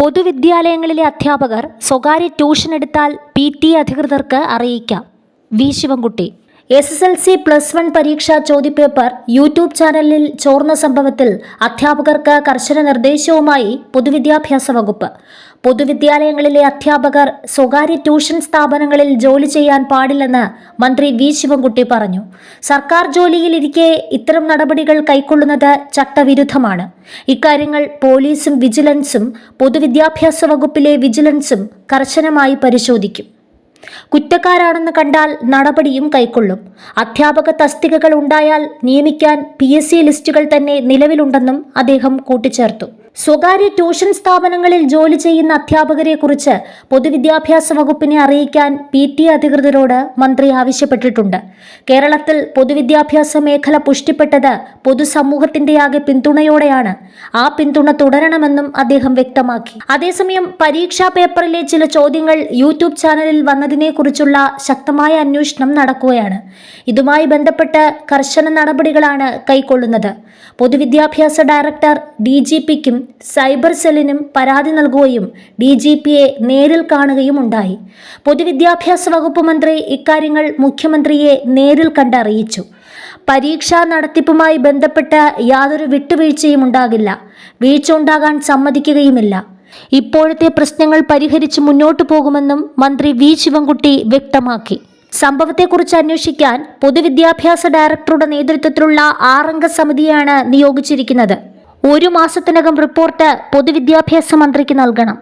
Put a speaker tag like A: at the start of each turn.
A: പൊതുവിദ്യാലയങ്ങളിലെ അധ്യാപകർ സ്വകാര്യ ട്യൂഷൻ എടുത്താൽ പി ടി അധികൃതർക്ക് അറിയിക്കാം. V Sivankutty. S S L C plus one പരീക്ഷാ ചോദ്യപേപ്പർ യൂട്യൂബ് ചാനലിൽ ചോർന്ന സംഭവത്തിൽ അധ്യാപകർക്ക് കർശന നിർദ്ദേശവുമായി പൊതുവിദ്യാഭ്യാസ വകുപ്പ്. പൊതുവിദ്യാലയങ്ങളിലെ അധ്യാപകർ സ്വകാര്യ ട്യൂഷൻ സ്ഥാപനങ്ങളിൽ ജോലി ചെയ്യാൻ പാടില്ലെന്ന് മന്ത്രി വി ശിവൻകുട്ടി പറഞ്ഞു. സർക്കാർ ജോലിയിലിരിക്കെ ഇത്തരം നടപടികൾ കൈക്കൊള്ളുന്നത് ചട്ടവിരുദ്ധമാണ്. ഇക്കാര്യങ്ങൾ പോലീസും വിജിലൻസും പൊതുവിദ്യാഭ്യാസ വകുപ്പിലെ വിജിലൻസും കർശനമായി പരിശോധിക്കും. കുറ്റക്കാരാണെന്ന് കണ്ടാൽ നടപടിയും കൈക്കൊള്ളും. അധ്യാപക തസ്തികകൾ ഉണ്ടായാൽ നിയമിക്കാൻ പി ലിസ്റ്റുകൾ തന്നെ നിലവിലുണ്ടെന്നും അദ്ദേഹം കൂട്ടിച്ചേർത്തു. സ്വകാര്യ ട്യൂഷൻ സ്ഥാപനങ്ങളിൽ ജോലി ചെയ്യുന്ന അധ്യാപകരെ കുറിച്ച് പൊതുവിദ്യാഭ്യാസ വകുപ്പിനെ അറിയിക്കാൻ പി ടി അധികൃതരോട് മന്ത്രി ആവശ്യപ്പെട്ടിട്ടുണ്ട്. കേരളത്തിൽ പൊതുവിദ്യാഭ്യാസ മേഖല പുഷ്ടിപ്പെട്ടത് പൊതുസമൂഹത്തിന്റെയാകെ പിന്തുണയോടെയാണ്. ആ പിന്തുണ തുടരണമെന്നും അദ്ദേഹം വ്യക്തമാക്കി. അതേസമയം പരീക്ഷാ പേപ്പറിലെ ചില ചോദ്യങ്ങൾ യൂട്യൂബ് ചാനലിൽ വന്നതിനെക്കുറിച്ചുള്ള ശക്തമായ അന്വേഷണം നടക്കുകയാണ്. ഇതുമായി ബന്ധപ്പെട്ട് കർശന നടപടികളാണ് കൈക്കൊള്ളുന്നത്. പൊതുവിദ്യാഭ്യാസ ഡയറക്ടർ ഡി ജി പിക്കും സൈബർ സെല്ലിനും പരാതി നൽകുകയും ഡി ജി പിയെ നേരിൽ കാണുകയും ഉണ്ടായി പൊതുവിദ്യാഭ്യാസ വകുപ്പ് മന്ത്രി ഇക്കാര്യങ്ങൾ മുഖ്യമന്ത്രിയെ നേരിൽ കണ്ടറിയിച്ചു പരീക്ഷാ നടത്തിപ്പുമായി ബന്ധപ്പെട്ട യാതൊരു വിട്ടുവീഴ്ചയും ഉണ്ടാകില്ല വീഴ്ച ഉണ്ടാകാൻ സമ്മതിക്കുകയുമില്ല. ഇപ്പോഴത്തെ പ്രശ്നങ്ങൾ പരിഹരിച്ച് മുന്നോട്ടു പോകുമെന്നും മന്ത്രി വി ശിവൻകുട്ടി വ്യക്തമാക്കി. സംഭവത്തെക്കുറിച്ച് അന്വേഷിക്കാൻ പൊതുവിദ്യാഭ്യാസ ഡയറക്ടറുടെ നേതൃത്വത്തിലുള്ള ആറംഗ സമിതിയാണ് നിയോഗിച്ചിരിക്കുന്നത്. ഒരു മാസത്തിനകം റിപ്പോർട്ട് പൊതുവിദ്യാഭ്യാസ മന്ത്രിക്ക് നൽകണം.